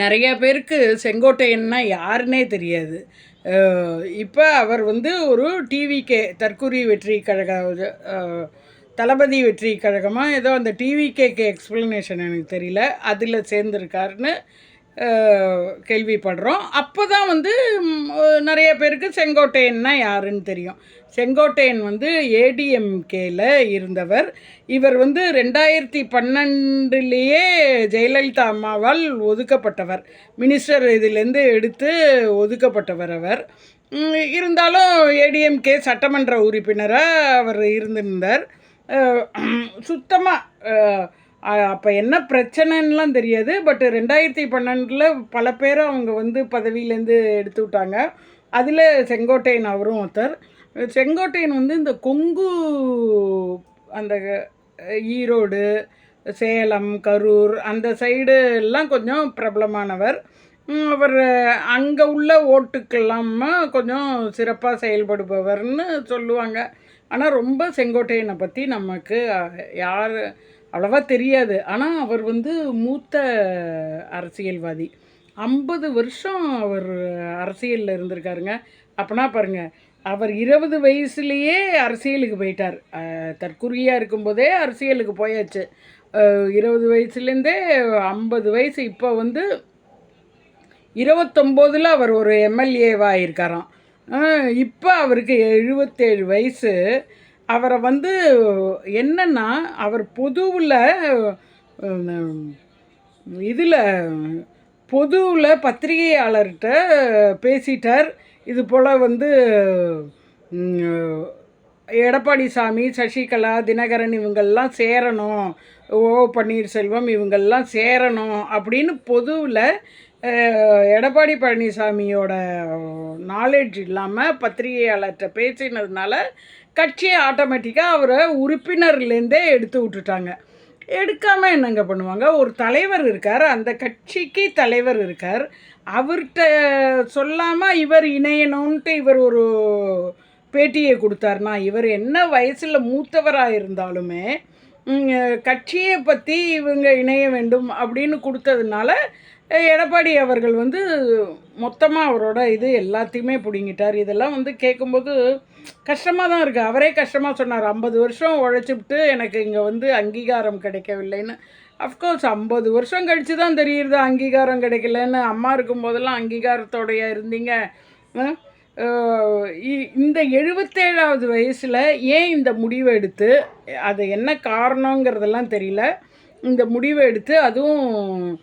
நிறைய பேருக்கு செங்கோட்டையன்னா யாருன்னே தெரியாது. இப்போ அவர் வந்து ஒரு டிவிகே தற்கூரி வெற்றி கழக தளபதி வெற்றி கழகமாக ஏதோ அந்த டிவிகேக்கு எக்ஸ்ப்ளனேஷன் எனக்கு தெரியல. அதில் சேர்ந்துருக்காருன்னு கேள்விப்படுறோம். அப்போ தான் வந்து நிறைய பேருக்கு செங்கோட்டையன்னா யாருன்னு தெரியும். செங்கோட்டையன் வந்து ஏடிஎம்கேல இருந்தவர். இவர் வந்து ரெண்டாயிரத்தி பன்னெண்டுலேயே ஜெயலலிதா அம்மாவால் ஒதுக்கப்பட்டவர். மினிஸ்டர் இதிலேருந்து எடுத்து ஒதுக்கப்பட்டவர் அவர். இருந்தாலும் ஏடிஎம்கே சட்டமன்ற உறுப்பினராக அவர் இருந்திருந்தார். சுத்தமாக அப்போ என்ன பிரச்சனைன்னெலாம் தெரியாது. பட் ரெண்டாயிரத்தி பன்னெண்டில் பல பேரை அவங்க வந்து பதவியிலேருந்து எடுத்து விட்டாங்க அதில் செங்கோட்டையன் அவரும் ஒருத்தர். செங்கோட்டையன் வந்து இந்த கொங்கு அந்த ஈரோடு சேலம் கரூர் அந்த சைடு எல்லாம் கொஞ்சம் பிரபலமானவர். அவர் அங்கே உள்ள ஓட்டுக்கெல்லாம் கொஞ்சம் சிறப்பாக செயல்படுபவர்னு சொல்லுவாங்க. ஆனால் ரொம்ப செங்கோட்டையனை பற்றி நமக்கு யார் அவ்வளவா தெரியாது. ஆனால் அவர் வந்து மூத்த அரசியல்வாதி. ஐம்பது வருஷம் அவர் அரசியலில் இருந்திருக்காருங்க. அப்படின்னா பாருங்கள் அவர் இருபது வயசுலேயே அரசியலுக்கு போயிட்டார். தற்குறியாக இருக்கும்போதே அரசியலுக்கு போயாச்சு. இருபது வயசுலேருந்தே ஐம்பது வயசு இப்போ வந்து இருபத்தொம்போதில் அவர் ஒரு எம்எல்ஏவாக இருக்காராம் இப்போ அவருக்கு எழுபத்தேழு வயசு. அவரை வந்து என்னன்னா அவர் பொதுவில் இதில் பொதுவில் பத்திரிகையாளர்கிட்ட பேசிட்டார். இது போல் வந்து எடப்பாடி சாமி சசிகலா தினகரன் இவங்கெல்லாம் சேரணும். ஓ பன்னீர்செல்வம் இவங்கெல்லாம் சேரணும் அப்படின்னு பொதுவில் எடப்பாடி பழனிசாமியோட நாலேஜ் இல்லாமல் பத்திரிகையாளர்கிட்ட பேசினதுனால கட்சியை ஆட்டோமேட்டிக்காக அவரை உறுப்பினர்லேருந்தே எடுத்து விட்டுட்டாங்க. எடுக்காமல் என்னங்க பண்ணுவாங்க? ஒரு தலைவர் இருக்கார் அந்த கட்சிக்கு தலைவர் இருக்கார். அவர்கிட்ட சொல்லாமல் இவர் இணையணுன்ட்டு இவர் ஒரு பேட்டியை கொடுத்தாருனா இவர் என்ன வயசில் மூத்தவராக இருந்தாலுமே கட்சியை பற்றி இவங்க இணைய வேண்டும் அப்படின்னு கொடுத்ததுனால எடப்பாடி அவர்கள் வந்து மொத்தமாக அவரோட இது எல்லாத்தையுமே பிடுங்கிட்டார். இதெல்லாம் வந்து கேட்கும்போது கஷ்டமாக தான் இருக்குது அவரே கஷ்டமாக சொன்னார். ஐம்பது வருஷம் உழைச்சிப்ட்டு எனக்கு இங்கே வந்து அங்கீகாரம் கிடைக்கவில்லைன்னு. அஃப்கோர்ஸ் ஐம்பது வருஷம் கழித்து தான் தெரியுது அங்கீகாரம் கிடைக்கலன்னு. அம்மா இருக்கும்போதெல்லாம் அங்கீகாரத்தோடைய இருந்தீங்க. இந்த எழுபத்தேழாவது வயசில் ஏன் இந்த முடிவை எடுத்து அது என்ன காரணங்கிறதெல்லாம் தெரியல. இந்த முடிவை எடுத்து அதுவும்